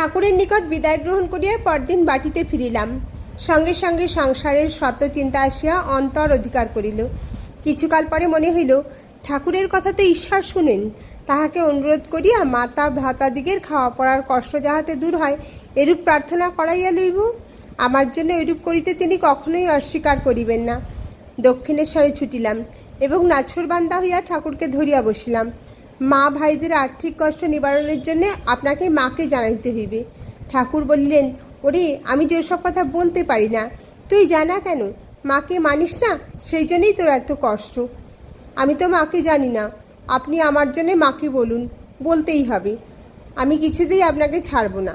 ঠাকুরের নিকট বিদায় গ্রহণ করিয়া পরদিন বাটিতে ফিরিলাম। সঙ্গে সঙ্গে সংসারের শত চিন্তা আসিয়া অন্তর অধিকার করিল। কিছুকাল পরে মনে হইল, ঠাকুরের কথাতে ঈশ্বর শুনেন। তাহাকে অনুরোধ করিয়া মাতা ভ্রাতাদিগের খাওয়া পড়ার কষ্ট যাহাতে দূর হয়, এরূপ প্রার্থনা করাইয়া লইব। আমার জন্য এরূপ করিতে তিনি কখনোই অস্বীকার করিবেন না। দক্ষিণেশ্বরে ছুটিলাম এবং নাছরবান্দা হইয়া ঠাকুরকে ধরিয়া বসিলাম। মা ভাইদের আর্থিক কষ্ট নিবারণের জন্য আপনাকে মাকে জানাইতে হইবে। ঠাকুর বলিলেন, ওরে, আমি যে ওসব কথা বলতে পারি না, তুই জানা কেন? মাকে মানিস না, সেই জন্যই তোর এত কষ্ট। আমি তো মাকে জানি না, আপনি আমার জন্যে মাকে বলুন, বলতেই হবে। আমি কিছুতেই আপনাকে ছাড়ব না।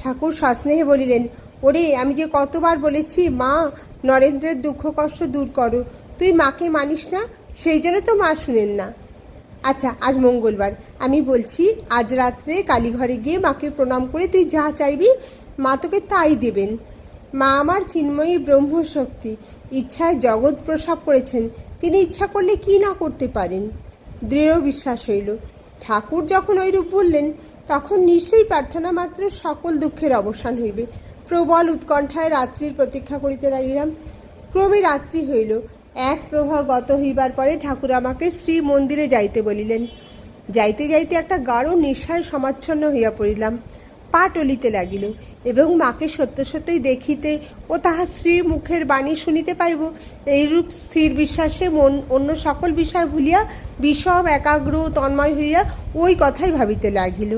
ঠাকুর সস্নেহে বলিলেন, ওরে, আমি যে কতবার বলেছি, মা, নরেন্দ্রের দুঃখ কষ্ট দূর করো, তুই মাকে মানিস না, সেই জন্য তো মা শুনেন না। আচ্ছা আজ মঙ্গলবার। আমি বলছি, আজ রাত্রে কালীঘরে গিয়ে মাকে প্রণাম করে তুই যা চাইবি, মা তোকে তাই দেবেন। মা আমার চিন্ময়ী ব্রহ্মশক্তি, ইচ্ছায় জগৎ প্রসাব করেছেন। তিনি ইচ্ছা করলে কি না করতে পারেন? দৃঢ় বিশ্বাস হইল। ঠাকুর যখন ওইরূপ বললেন, তখন নিশ্চয়ই প্রার্থনা মাত্র সকল দুঃখের অবসান হইবে। প্রবল উৎকণ্ঠায় রাত্রির প্রতীক্ষা করিতে লাগিলাম। ক্রমে রাত্রি হইল। এক প্রহর গত হইবার পরে ঠাকুর আমাকে শ্রী মন্দিরে যাইতে বলিলেন। যাইতে যাইতে একটা গাঢ় নেশায় সমাচ্ছন্ন হইয়া পড়িলাম। পা টলিতে লাগিল এবং মাকে সত্য সত্যই দেখিতে ও তাহার শ্রী মুখের বাণী শুনিতে পাইব, এইরূপ স্থির বিশ্বাসে মন অন্য সকল বিষয় ভুলিয়া বিষম, একাগ্র, তন্ময় হইয়া ওই কথাই ভাবিতে লাগিল।